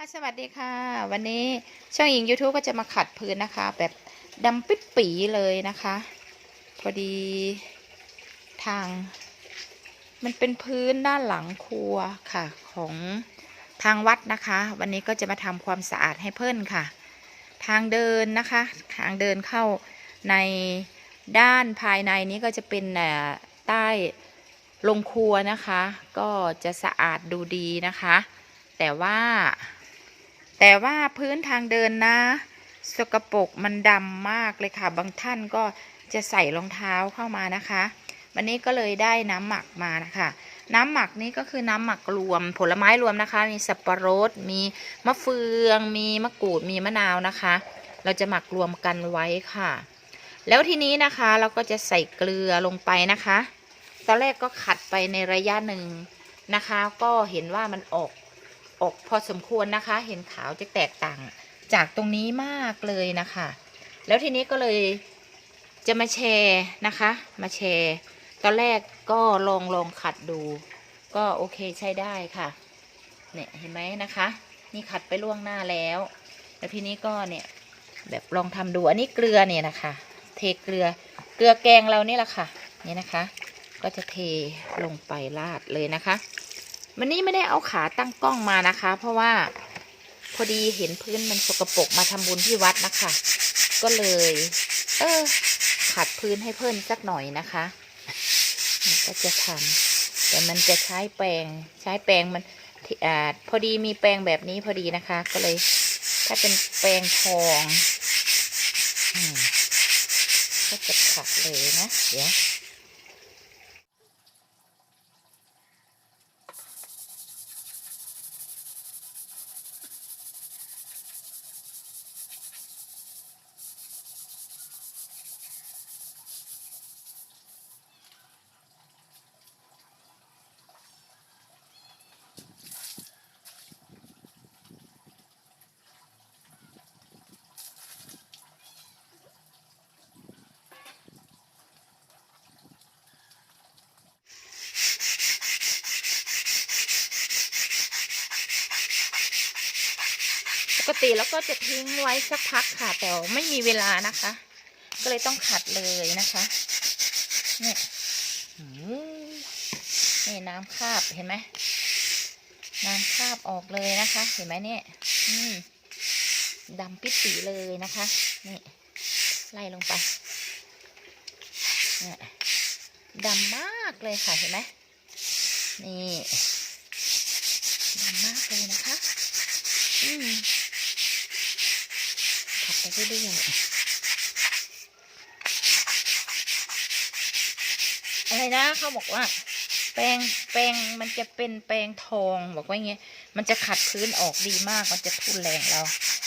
ค่ะสวัสดีค่ะ วันนี้ช่องหญิง YouTube ก็จะมาขัดพื้นนะคะ แบบดำปิดปีเลยนะคะ พอดีทาง มันเป็นพื้นด้านหลังครัวค่ะของทางวัดนะคะ วันนี้ก็จะมาทำความสะอาดให้เพื่อนค่ะ ทางเดินนะคะ ทางเดินเข้าในด้านภายในนี้ก็จะเป็นใต้ลงครัวนะคะ ก็จะสะอาดดูดีนะคะ แต่ว่า แต่ว่าพื้นทางเดินนะ สกปรกมันดำมากเลยค่ะ บางท่านก็จะใส่รองเท้าเข้ามานะคะ วันนี้ก็เลยได้น้ำหมักมานะคะ น้ำหมักนี้ก็คือน้ำหมักรวม ผลไม้รวมนะคะ มีสับปะรด มีมะเฟือง มีมะกรูด มีมะนาวนะคะ เราจะหมักรวมกันไว้ค่ะ แล้วทีนี้นะคะเราก็จะใส่เกลือลงไปนะคะ ตอนแรกก็ขัดไปในระยะหนึ่งนะคะ ก็เห็นว่ามันออก ออกพอสมควรนะคะ เห็นขาวจะแตกต่าง จากตรงนี้มากเลยนะคะ แล้วทีนี้ก็เลยจะมาแชร์นะคะ มาแชร์ ตอนแรกก็ลองลองขัดดู ก็โอเคใช้ได้ค่ะ เนี่ยเห็นไหมนะคะ นี่ขัดไปล่วงหน้าแล้ว แล้วทีนี้ก็เนี่ยแบบลองทำดู อันนี้เกลือเนี่ยนะคะ เทเกลือ เกลือแกงเรานี่แหละค่ะ นี่นะคะ ก็จะเทลงไปราดเลยนะคะ วันนี้ไม่ได้เอาขาตั้งกล้องมานะคะ เพราะว่าพอดีเห็นพื้นมันสกปรกมาทำบุญที่วัดนะคะ ก็เลย เออขัดพื้นให้เพิ่นสักหน่อยนะคะก็จะทำแต่มันจะใช้แปรงใช้แปรงมันอ่าพอดีมีแปรงแบบนี้พอดีนะคะ ก็เลย ถ้าเป็นแปรงทองก็จะขัดเลยนะ เดี๋ยว ปก ติแล้วก็จะทิ้งไว้สักพักค่ะแต่ไม่มีเวลานะคะ ก็เลยต้องขัดเลยนะคะเนี่ยนี่น้ำคาบเห็นไหมน้ำคาบออกเลยนะคะ เห็นไหมเนี่ยดำปิดปีเลยนะคะนี่ไล่ลงไปดำมากเลยค่ะเห็นไหมนี่ดำมากเลยนะคะ อืม ขับไปเรื่อยๆอะไรนะเขาบอกว่า แปรงแปรงมันจะเป็นแปรงทองบอกว่าอย่างเงี้ยมันจะขัดพื้นออกดีมากมันจะทุนแรงเรา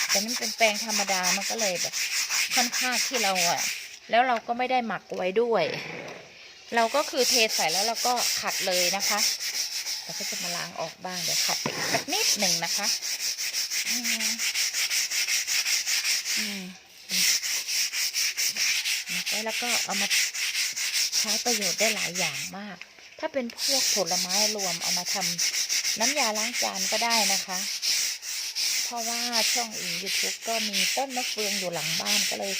แต่นี่เป็นแปรงธรรมดามันก็เลยแบบค่อนข้างที่เราอะแล้วเราก็ไม่ได้หมักไว้ด้วย เราก็คือเทใส่แล้วเราก็ขัดเลยนะคะเราก็จะมาล้างออกบ้างเดี๋ยวขัดไปสักนิดหนึ่งนะคะ แล้วแล้วก็เอามาใช้ประโยชน์ได้หลายอย่างมาก ถ้าเป็นพวกผลไม้รวมเอามาทำน้ำยาล้างจานก็ได้นะคะ เพราะว่าช่องอิงยูทูบก็มีต้นมะเฟืองอยู่หลังบ้านก็เลย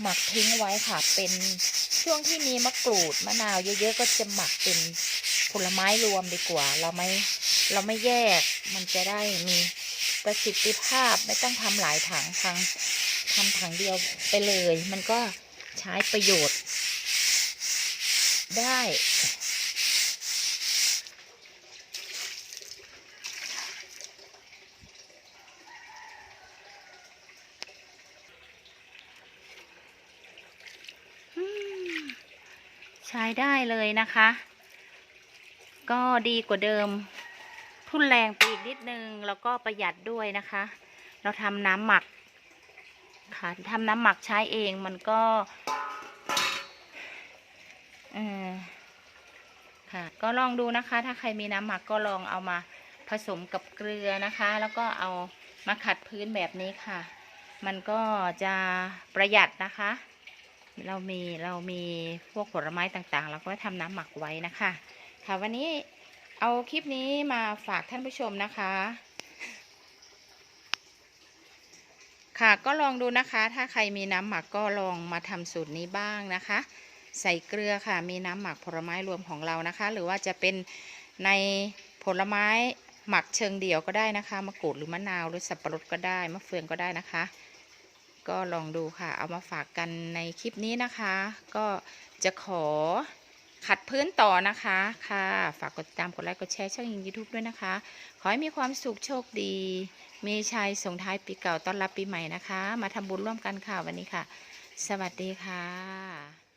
หมักทิ้งไว้ค่ะ เป็นช่วงที่มีมะกรูดมะนาวเยอะๆก็จะหมักเป็นผลไม้รวมดีกว่า เราไม่เราไม่แยกมันจะได้มีประสิทธิภาพไม่ต้องทำหลายถังทาง ทำถังเดียวไปเลย มันก็ใช้ประโยชน์ ได้ ใช้ได้เลยนะคะ ก็ดีกว่าเดิม ทุนแรงไปอีกนิดนึง แล้วก็ประหยัดด้วยนะคะ เราทำน้ำหมัก ค่ะทำน้ำหมักใช้เองมันก็เออค่ะ ก็ลองดูนะคะ ถ้าใครมีน้ำหมักก็ลองเอามาผสมกับเกลือนะคะ แล้วก็เอามาขัดพื้นแบบนี้ค่ะ มันก็จะประหยัดนะคะ เรามีเรามีพวกผลไม้ต่างๆเราก็ทำน้ำหมักไว้นะคะ ค่ะวันนี้เอาคลิปนี้มาฝากท่านผู้ชมนะคะ ค่ะก็ลองดูนะคะ ถ้าใครมีน้ำหมักก็ลองมาทำสูตรนี้บ้างนะคะ ใส่เกลือค่ะ มีน้ำหมักผลไม้รวมของเรานะคะ หรือว่าจะเป็นในผลไม้หมักเชิงเดี่ยวก็ได้นะคะมะกรูดหรือมะนาวหรือสับปะรดก็ได้มะเฟืองก็ได้นะคะ ก็ลองดูค่ะ เอามาฝากกันในคลิปนี้นะคะ ก็จะขอ ขัดพื้นต่อนะคะค่ะ ฝากกดติดตามกดไลค์กดแชร์ช่องยิงยูทูบด้วยนะคะ ขอให้มีความสุขโชคดี มีชัยส่งท้ายปีเก่าต้อนรับปีใหม่นะคะ มาทำบุญร่วมกันค่ะวันนี้ค่ะ สวัสดีค่ะ